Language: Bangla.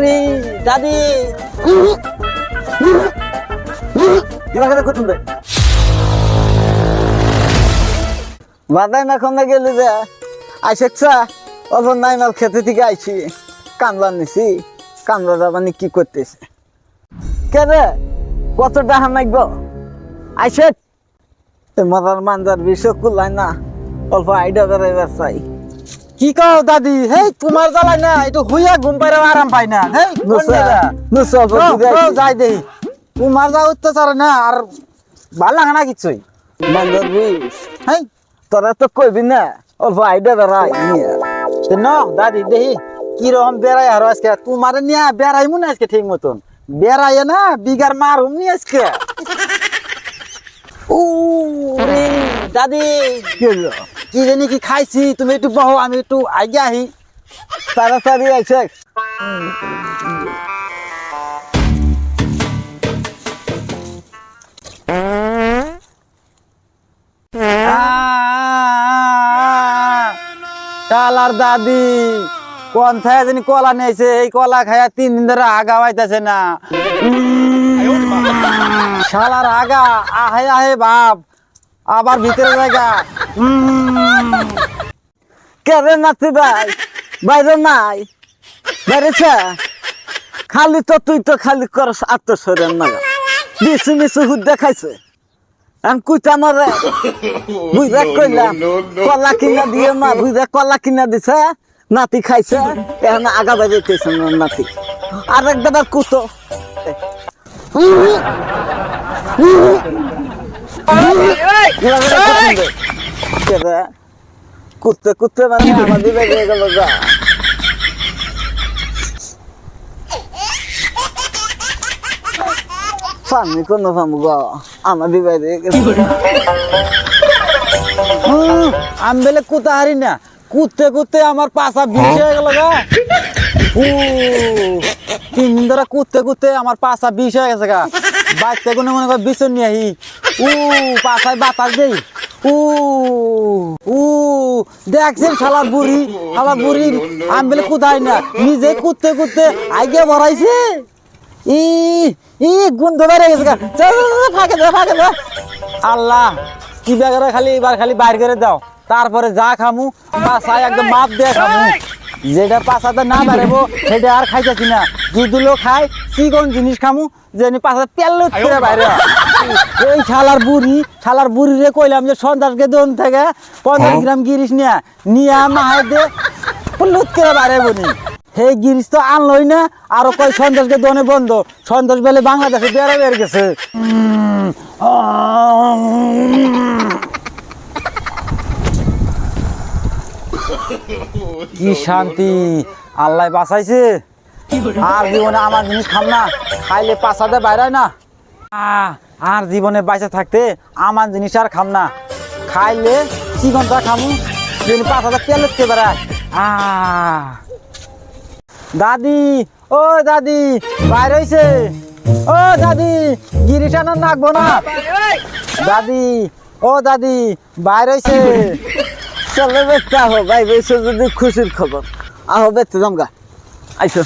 রে দাদি। বাদাই মাখন না গেলি যে আইসেছা অল্প নাইমাল খেতে থেকে আইছি। কামলা নিছি, কামলা মানে কি করতেছে? কে রে, কত টাকা মাইব আইসে মাথার মানজার বিষয় কুলাই না, অল্প আইডিয়া বেড়াইবার চাই। কি কও দাদি? হেই তোমার জ্বালাই না একটু হুইয়া ঘুম পাইরা আরাম পাই না। হেই নুসা যাই দেই তোমার যা অত্যাচার না আর ভালো লাগে না কিছুই। বিষ হেই। তোরা তো কইবি না অল্প আইডিয়া বেড়াই ন দাদি দেহি। কীরকম বেড়াই আর আজকে। তোমার নিয়ে বেড়াই মনে আজকে ঠিক মতন বেড়াইয়ে না বিগার মারুম নি আজকে। ও রে দাদি। কি হলো? কি জানি কি খাইছি? তুমি একটু বহো, আমি একটু আগে আহি। তাড়াতাড়ি আইসে কালার দাদি কোন থায় জানি কলা নিয়েছে? এই কলা খায়া তিন দিন ধরে আগা পাইতেছে না। শালার আগা, আহে আহে বাপ, আবার ভিতরে জায়গা। কেরে নাতি ভাই বাইরে নাই বাইরেছে খালি তো তুই তো খালি করস আত্মস্বরের নাগা মিশু মিশু হুদ দেখাইছে আমি কুইটা মারে বুঝা কইলাম কলা কিনা দিয়ে মা বুঝা কলা কিনা দিছে নাতি খাইছে এখন আগা বাইরে তেছে নাতি আর একবার কুতো কেরে কুত্তে কুত্তে মানে আমাদের বেরিয়ে গেল গা ফার্মি কোনো ফার্মু গো আমাদের বাইরে আমি বেলে কুতা হারি না। কুত্তে কুত্তে আমার পাশা বিষ হয়ে? গেল গা উ, তিন দিন ধরে কুত্তে কুত্তে আমার পাশা বিষ হয়ে গেছে গা। বাচ্চা কোনো মনে করে বিছন নিয়ে আহি। উ পাশায় বাতাস দেই। উ উ দেখছেন শালার বুড়ি শালার বুড়ি আমি বেলে কুতাই না? নিজে কুত্তে কুত্তে আগে ভরাইছে ই ই গন্ধ বেড়ে গেছে ফাঁকে যা ফাঁকে যা। আল্লাহ কি বেগারে খালি? এবার খালি বাইর করে দাও। তারপরে যা খামু পাশায় একদম মাপ দিয়ে খামু। যেটা পাশাতে না বেরোবো সেটা আর খাইতেছি না। দুধুলো খাই চিকন জিনিস খামু যেনি পাশাতে তেল করে বাইরে। এই শালার বুড়ি শালার বুড়ি রে কইলাম যে সন্ধ্যাসকে দোন থেকে পঞ্চাশ গ্রাম গিরিস নিয়া নিয়া মাহাই দে। লুত করে বাইরে বনি হে গিরিস তো আনলই না আরও কয় সন্দেশকে দোনে বন্ধ। সন্দেশ বেলে বাংলাদেশে বেড়া বের গেছে। কি শান্তি। আল্লাহ বাঁচাইছে। আর জীবনে আমার জিনিস খাম না। খাইলে পাশাতে বাইরায় না। আহ, আর জীবনে বাইসে থাকতে আমার জিনিস আর খাম না। খাইলে চিকনটা খামু, যেন পাশাতে তেল উঠতে বেড়ায় দাদি, ও দাদি, বাইর হইছে। ও দাদি গিরিশানো নাকবো না দাদি, ও দাদি, বাইর হইছে। চলে বেচতে আহো ভাই বেশি যদি খুশির খবর। আহো বেচতে যাম গা। আইসো।